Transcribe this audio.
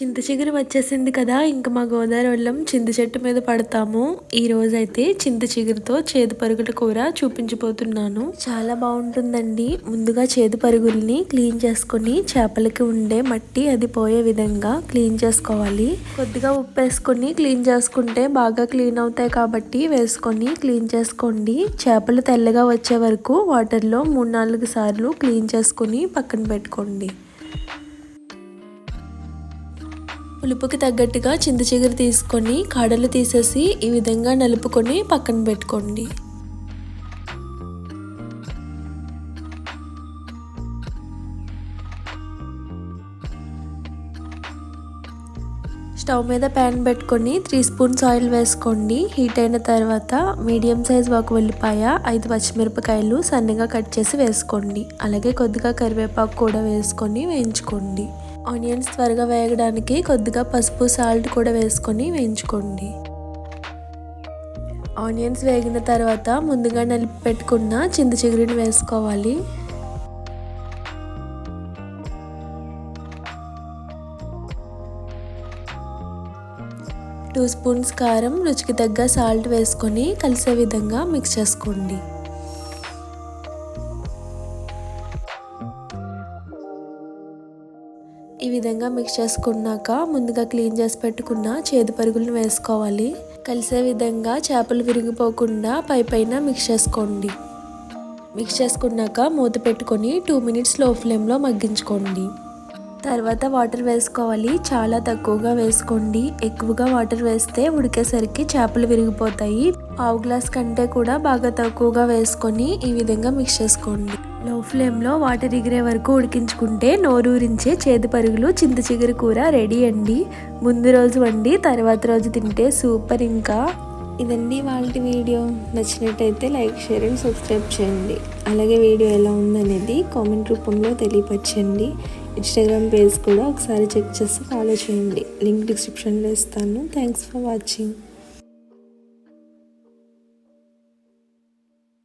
చింత చిగురు వచ్చేసింది కదా ఇంకా మా గోదావరి వెళ్ళం చింత చెట్టు మీద పడతాము. ఈ రోజైతే చింత చిగురుతో చేదు పరుగుల కూర చూపించిపోతున్నాను చాలా బాగుంటుందండి. ముందుగా చేదు పరుగుల్ని క్లీన్ చేసుకొని చేపలకి ఉండే మట్టి అది పోయే విధంగా క్లీన్ చేసుకోవాలి. కొద్దిగా ఉప్పు వేసుకొని క్లీన్ చేసుకుంటే బాగా క్లీన్ అవుతాయి కాబట్టి వేసుకొని క్లీన్ చేసుకోండి. చేపలు తెల్లగా వచ్చే వరకు వాటర్లో మూడు నాలుగు సార్లు క్లీన్ చేసుకొని పక్కన పెట్టుకోండి. పులుపుకి తగ్గట్టుగా చింత చిగురు తీసుకొని కాడలు తీసేసి ఈ విధంగా నలుపుకొని పక్కన పెట్టుకోండి. స్టవ్ మీద ప్యాన్ పెట్టుకొని త్రీ స్పూన్స్ ఆయిల్ వేసుకోండి. హీట్ అయిన తర్వాత మీడియం సైజ్ ఒక ఉల్లిపాయ ఐదు పచ్చిమిరపకాయలు సన్నగా కట్ చేసి వేసుకోండి. అలాగే కొద్దిగా కరివేపాకు కూడా వేసుకొని వేయించుకోండి. ఆనియన్స్ త్వరగా వేయడానికి కొద్దిగా పసుపు సాల్ట్ కూడా వేసుకొని వేయించుకోండి. ఆనియన్స్ వేగిన తర్వాత ముందుగా నలిపి పెట్టుకున్న చింత చిగురిని వేసుకోవాలి. టూ స్పూన్స్ కారం రుచికి తగ్గ సాల్ట్ వేసుకొని కలిసే విధంగా మిక్స్ చేసుకోండి. ఈ విధంగా మిక్స్ చేసుకున్నాక ముందుగా క్లీన్ చేసి పెట్టుకున్న చేదు పరుగులను వేసుకోవాలి. కలిసే విధంగా చేపలు విరిగిపోకుండా పై పైన మిక్స్ చేసుకోండి. మిక్స్ చేసుకున్నాక మూత పెట్టుకొని టూ మినిట్స్లో ఫ్లేమ్లో మగ్గించుకోండి. తర్వాత వాటర్ వేసుకోవాలి. చాలా తక్కువగా వేసుకోండి. ఎక్కువగా వాటర్ వేస్తే ఉడికేసరికి చేపలు విరిగిపోతాయి. పావు గ్లాస్ కంటే కూడా బాగా తక్కువగా వేసుకొని ఈ విధంగా మిక్స్ చేసుకోండి. లో ఫ్లేమ్లో వాటర్ ఎగిరే వరకు ఉడికించుకుంటే నోరూరించే చేదు పరుగులు చింత చిగురు కూర రెడీ అండి. ముందు రోజు వండి తర్వాత రోజు తింటే సూపర్ ఇంకా. ఇదండి వాళ్ళ వీడియో. నచ్చినట్టయితే లైక్ షేర్ అండ్ సబ్స్క్రైబ్ చేయండి. అలాగే వీడియో ఎలా ఉందనేది కామెంట్ రూపంలో తెలియపరచండి. ఇన్స్టాగ్రామ్ పేజ్ కూడా ఒకసారి చెక్ చేసి ఫాలో చేయండి. లింక్ డిస్క్రిప్షన్లో ఇస్తాను. Thanks for watching